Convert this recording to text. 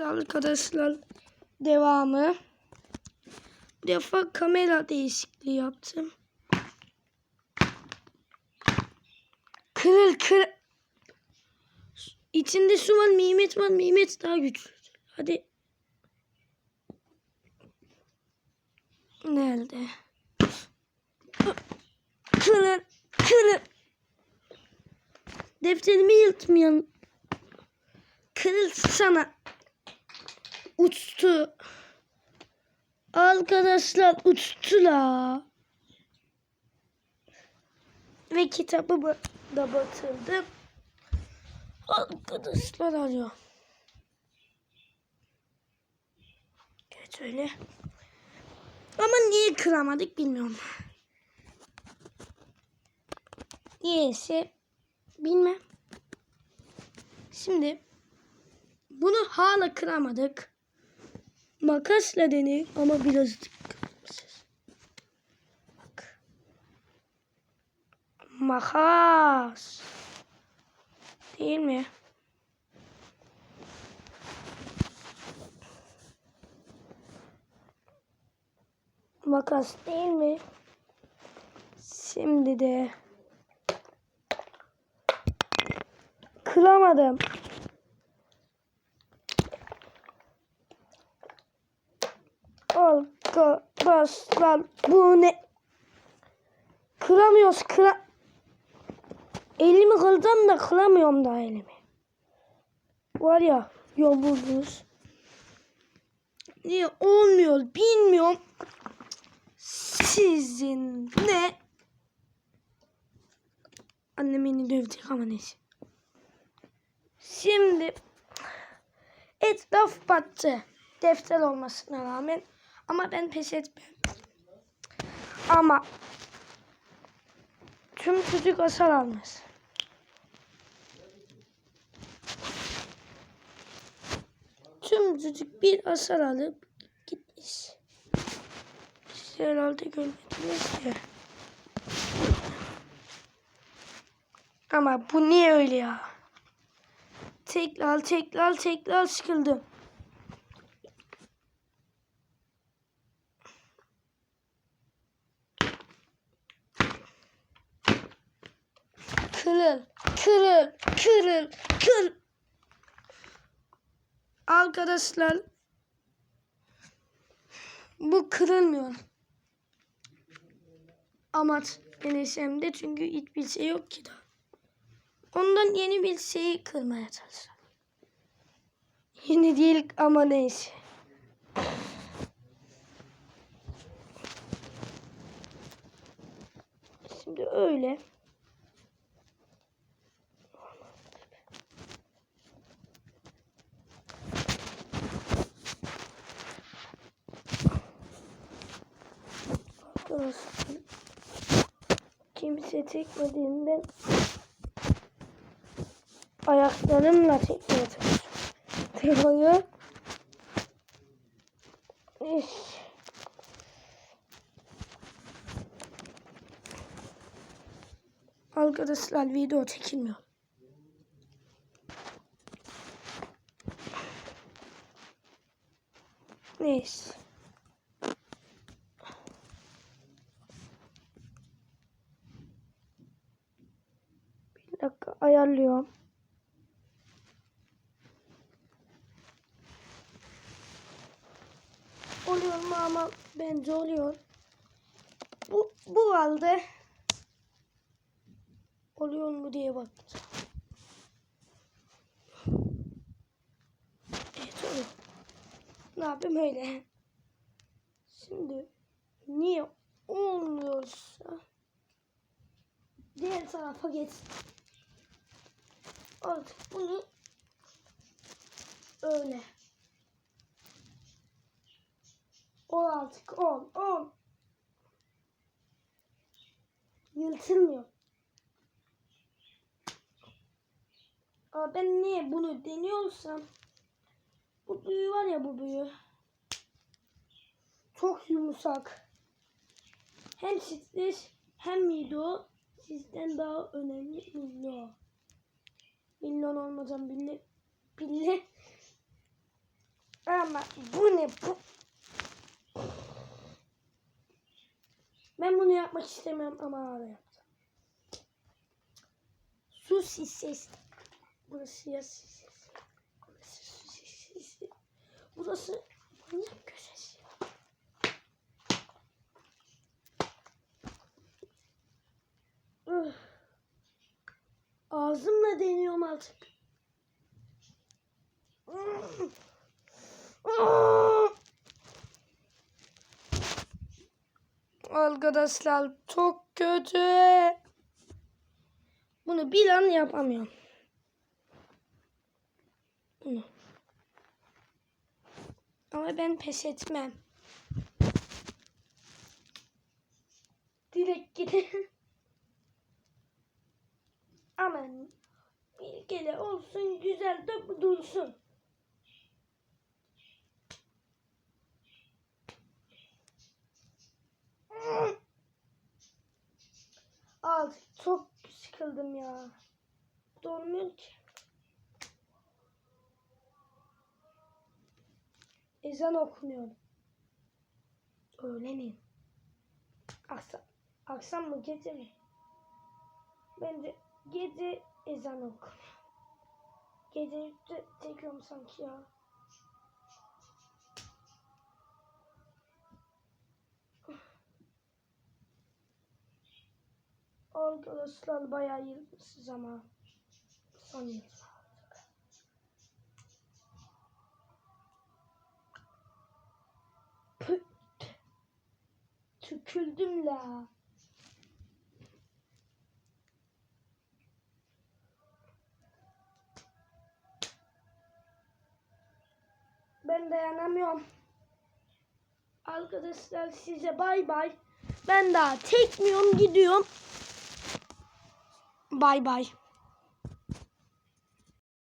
Arkadaşlar devamı. Bu defa kamera değişikliği yaptım. Kırıl kır. İçinde su var, nimet var, nimet daha güçlü. Hadi. Nerede? Kırıl, kırıl. Defterimi yırtmayan. Kırıl sana. Uçtu. Arkadaşlar uçtu la. Ve kitabı ba- da batırdım. Arkadaşlar arıyor. Evet öyle. Ama niye kıramadık bilmiyorum. Niyeyse bilmem. Şimdi bunu hala kıramadık. Makasla deney ama kırmışız. Bak. Makas. Değil mi? Makas değil mi? Şimdi de kıramadım. Arkadaşlar bu ne? Kıramıyoruz kıra... Elimi kırdım da kıramıyorum daha elimi. Var ya yolumuz. Niye olmuyor bilmiyorum. Sizin ne? Annem beni dövecek ama neyse. Şimdi etraf battı. Defter olmasına rağmen. Ama ben pes etmem. Ama tüm çocuk hasar almış. Tüm çocuk bir hasar alıp gitmiş. Siz herhalde görmediniz ya. Ama bu niye öyle ya? Tekrar tekrar tekrar sıkıldım. Kırıl, kırıl, kırıl, kır. Arkadaşlar bu kırılmıyor. Amaç NSM'de çünkü hiçbir şey yok ki daha. Ondan yeni bir şeyi kırmaya çalışıyorum. Yeni değil ama neyse. Şimdi öyle. Arkadaşlar kimse çekmediğinden ayaklarımla çekmeye çalışıyorum. Teroyu İş. Arkadaşlar video çekilmiyor. Neyse. Bir dakika ayarlıyorum. Oluyor mu ama bence oluyor. Bu, bu halde oluyor mu diye bakacağım. Evet oluyor. Ne yapayım öyle. Şimdi niye olmuyorsa diğer tarafa geç. Artık bunu öyle. Ol artık ol ol. Yırtılmıyor. Ama ben niye bunu deniyorsam bu büyü var ya bu büyü. Çok yumuşak. Hem stres hem video sizden daha önemli milyon. Milyon olmadan bile bile Ama bu ne bu? Ben bunu yapmak istemiyorum ama ara yaptım. Su sisesi. Burası ya sisesi. Burası su sisesi. Burası manyak köşesi. Üf. Ağzımla deniyorum artık. Arkadaşlar çok kötü. Bunu bir an yapamıyorum. Bunu. Ama ben pes etmem. Direkt gidelim. Kere olsun güzel de dursun. Al çok sıkıldım ya. Dolmuyor ki. Ezan okunuyor. Öğlenin. Akşam, akşam mı gece mi? Bence gece ezan okunuyor. Gece çekiyorum sanki ya. Arkadaşlar bayağı yılmışız ama son yıllar. Tüküldüm la. Ben dayanamıyorum. Arkadaşlar size bay bay. Ben daha tekmiyorum gidiyorum. Bay bay.